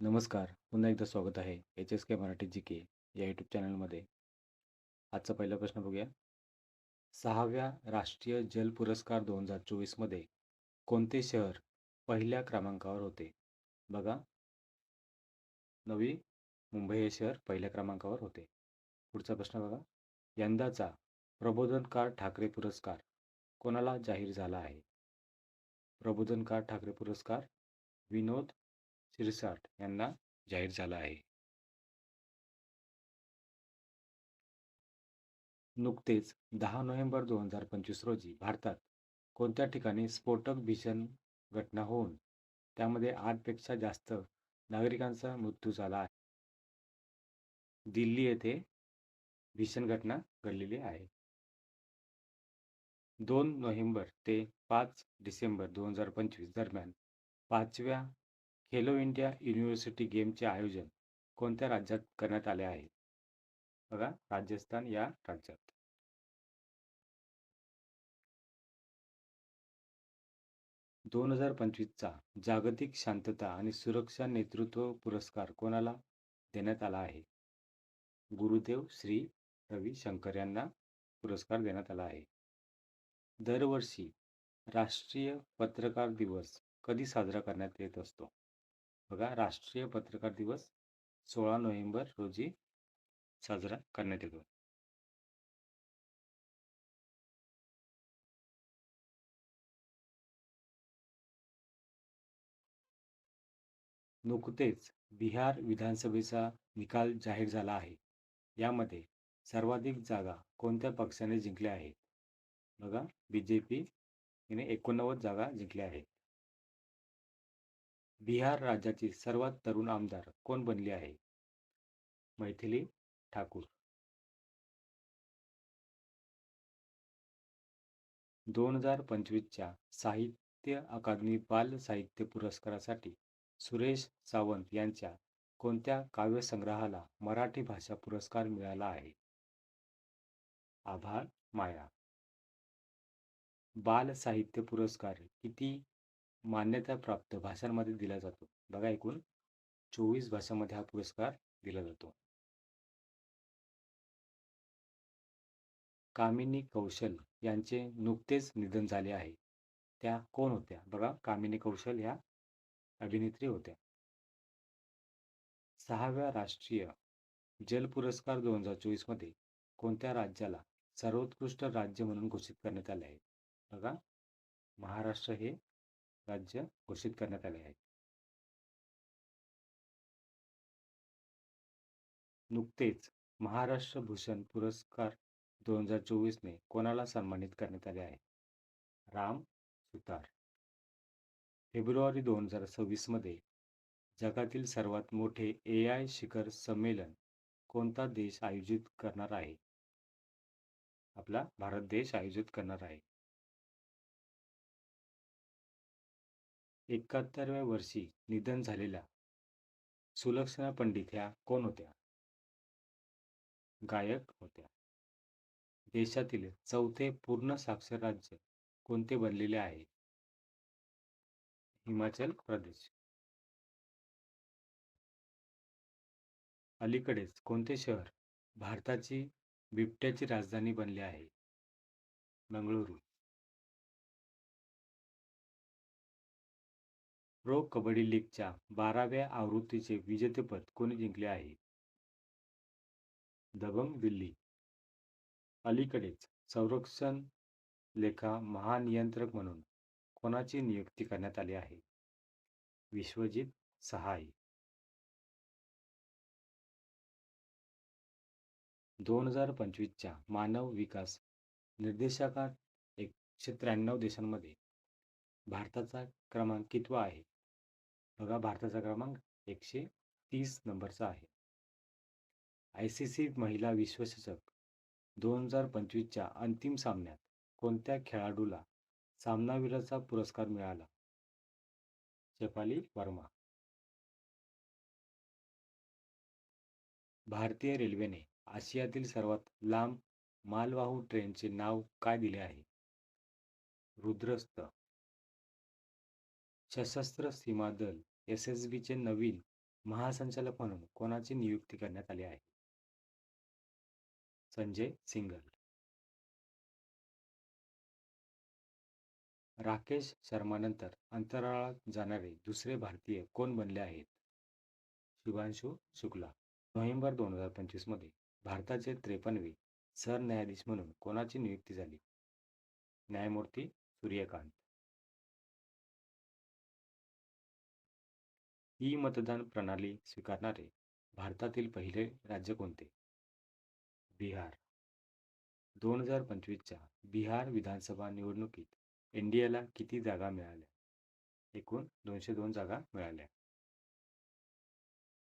नमस्कार. पुन्हा एकदा स्वागत आहे H S K Marathi G K या यूट्यूब चॅनलमध्ये. आजचा पहिला प्रश्न बघूया. सहाव्या राष्ट्रीय जल पुरस्कार दोन हजार चोवीसमध्ये कोणते शहर पहिल्या क्रमांकावर होते? बघा. नवी मुंबई हे शहर पहिल्या क्रमांकावर होते. पुढचा प्रश्न बघा. यंदाचा प्रबोधनकार ठाकरे पुरस्कार कोणाला जाहीर झाला आहे? प्रबोधनकार ठाकरे पुरस्कार विनोद शिरसाट यांना जाहीर झाला आहे. नुकतेच दहा नोव्हेंबर दोन हजार पंचवीस रोजी भारतात कोणत्या ठिकाणी स्फोटक भीषण घटना होऊन त्यामध्ये आठपेक्षा जास्त नागरिकांचा मृत्यू झाला आहे? दिल्ली येथे भीषण घटना घडलेली आहे. दोन नोव्हेंबर ते पाच डिसेंबर दोन हजार पंचवीस दरम्यान पाचव्या खेलो इंडिया युनिव्हर्सिटी गेमचे आयोजन कोणत्या राज्यात करण्यात आले आहे? बघा राजस्थान या राज्यात. दोन हजार पंचवीसचा जागतिक शांतता आणि सुरक्षा नेतृत्व पुरस्कार कोणाला देण्यात आला आहे? गुरुदेव श्री रविशंकर यांना पुरस्कार देण्यात आला आहे. दरवर्षी राष्ट्रीय पत्रकार दिवस कधी साजरा करण्यात येत असतो? बघा राष्ट्रीय पत्रकार दिवस सोळा नोव्हेंबर रोजी साजरा करण्यात येतो. नुकतेच बिहार विधानसभेचा निकाल जाहीर झाला आहे. यामध्ये सर्वाधिक जागा कोणत्या पक्षाने जिंकल्या आहेत? बघा बी जे पीने एकोणनव्वद जागा जिंकल्या आहेत. बिहार राज्याचे सर्वात तरुण आमदार कोण बनले आहे? मैथिली ठाकूर. दोन हजार पंचवीसच्या साहित्य अकादमी बाल साहित्य पुरस्कारासाठी सुरेश सावंत यांच्या कोणत्या काव्यसंग्रहाला मराठी भाषा पुरस्कार मिळाला आहे? आभार माया. बाल साहित्य पुरस्कार किती मान्यताप्राप्त भाषांमध्ये दिला जातो. बघा एकूण चोवीस भाषांमध्ये हा पुरस्कार दिला जातो. कामिनी कौशल यांचे नुकतेच निधन झाले आहे. त्या कोण होत्या? बघा कामिनी कौशल ह्या अभिनेत्री होत्या. सहाव्या राष्ट्रीय जल पुरस्कार दोन हजार चोवीसमध्ये कोणत्या राज्याला सर्वोत्कृष्ट राज्य म्हणून घोषित करण्यात आले आहे? बघा महाराष्ट्र हे राज्य घोषित करण्यात आले आहे. नुकतेच महाराष्ट्र भूषण पुरस्कार दोन हजार चोवीसने कोणाला सन्मानित करण्यात आले आहे? राम सुतार. फेब्रुवारी दोन हजार सव्वीसमध्ये जगातील सर्वात मोठे ए आय शिखर संमेलन कोणता देश आयोजित करणार आहे? आपला भारत देश आयोजित करणार आहे. एकाहत्तरव्या वर्षी निधन झालेल्या सुलक्षणा पंडित ह्या कोण होत्या? गायक होत्या. देशातील चौथे पूर्ण साक्षर राज्य कोणते बनलेले आहे? हिमाचल प्रदेश. अलीकडेच कोणते शहर भारताची बिबट्याची राजधानी बनले आहे? बंगळुरू. प्रो कबड्डी लीगच्या बाराव्या आवृत्तीचे विजेतेपद कोणी जिंकले आहे? दबंग दिल्ली. अलीकडेच संरक्षण लेखा महानियंत्रक म्हणून कोणाची नियुक्ती करण्यात आली आहे? विश्वजित सहाय. दोन हजार पंचवीसच्या मानव विकास निर्देशांकात एकशे त्र्याण्णव देशांमध्ये भारताचा क्रमांक कितवा आहे? बघा भारताचा क्रमांक एकशे तीस नंबरचा आहे. आय सी सी महिला विश्वचषक दोन हजार पंचवीसच्या अंतिम सामन्यात कोणत्या खेळाडूला सामनावीराचा पुरस्कार मिळाला? शेफाली वर्मा. भारतीय रेल्वेने आशियातील सर्वात लांब मालवाहू ट्रेनचे नाव काय दिले आहे? रुद्रस्त. सशस्त्र सीमा दल एस एस बीचे नवीन महासंचालक म्हणून कोणाची नियुक्ती करण्यात आली आहे? संजय सिंगल. राकेश शर्मानंतर अंतराळात जाणारे दुसरे भारतीय कोण बनले आहेत? शिवांशु शुक्ला. नोव्हेंबर दोन हजार पंचवीसमध्ये भारताचे त्रेपन्नवे सरन्यायाधीश म्हणून कोणाची नियुक्ती झाली? न्यायमूर्ती सूर्यकांत. ई मतदान प्रणाली स्वीकारणारे भारतातील पहिले राज्य कोणते? बिहार. दोन हजार पंचवीसच्या बिहार विधानसभा निवडणुकीत इंडियाला किती जागा मिळाल्या? एकूण दोनशे दोन जागा मिळाल्या.